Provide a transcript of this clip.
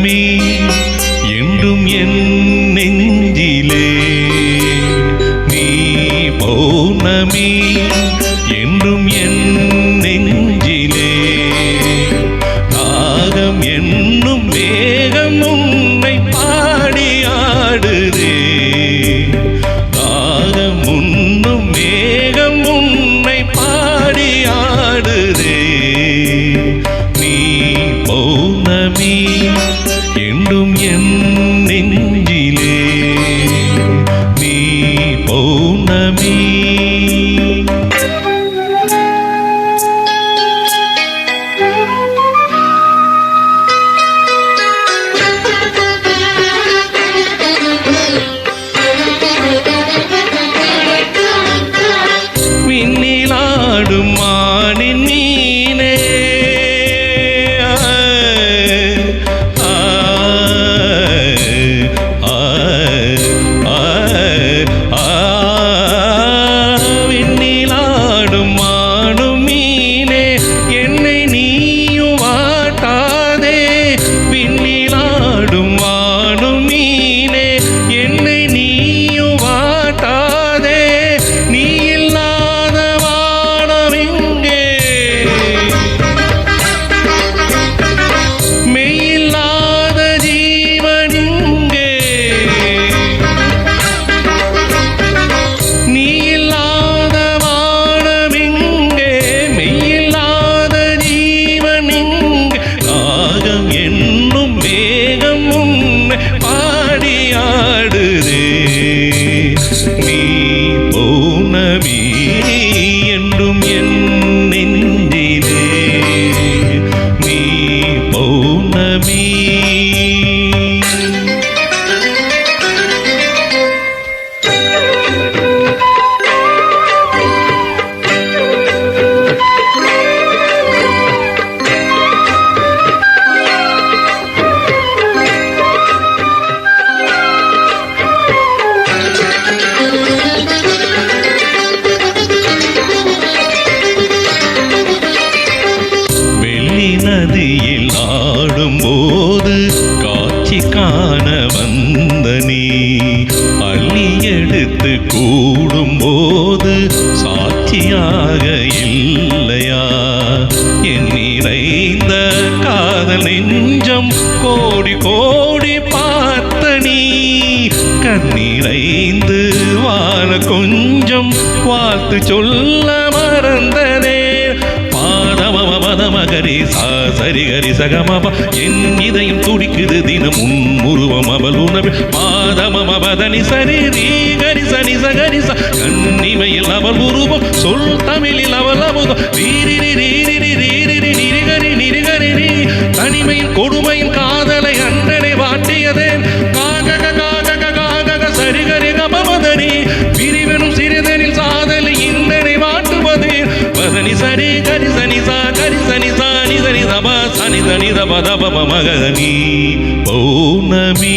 நாமமே என்றும் என் நெஞ்சிலே. நீ பௌர்ணமி നെഞ്ചിലേ നീ പൗർണമീ காண வந்த நீ அள்ளி எடுத்து கூடும் போது சாட்சியாக இல்லையா? என் நிறைந்த காதல் நெஞ்சம் கோடி கோடி பார்த்த நீ. கண்ணீரைந்து வாழ கொஞ்சம் வாழ்த்து சொல்ல மறந்தனே பதமகரி சாசரி கரி சகமப என் இதயம் துடிக்குது தினம் உன் உருவம் அவள் உணவில் பாதமம அவதனி சரி ரீ கரி சனி சகரி ச கண்ணிமையில் அவள் உருவம் சொல் தமிழில் அவள் அமுதம். ரீரி தனித பத பமகனி தப பௌர்ணமி.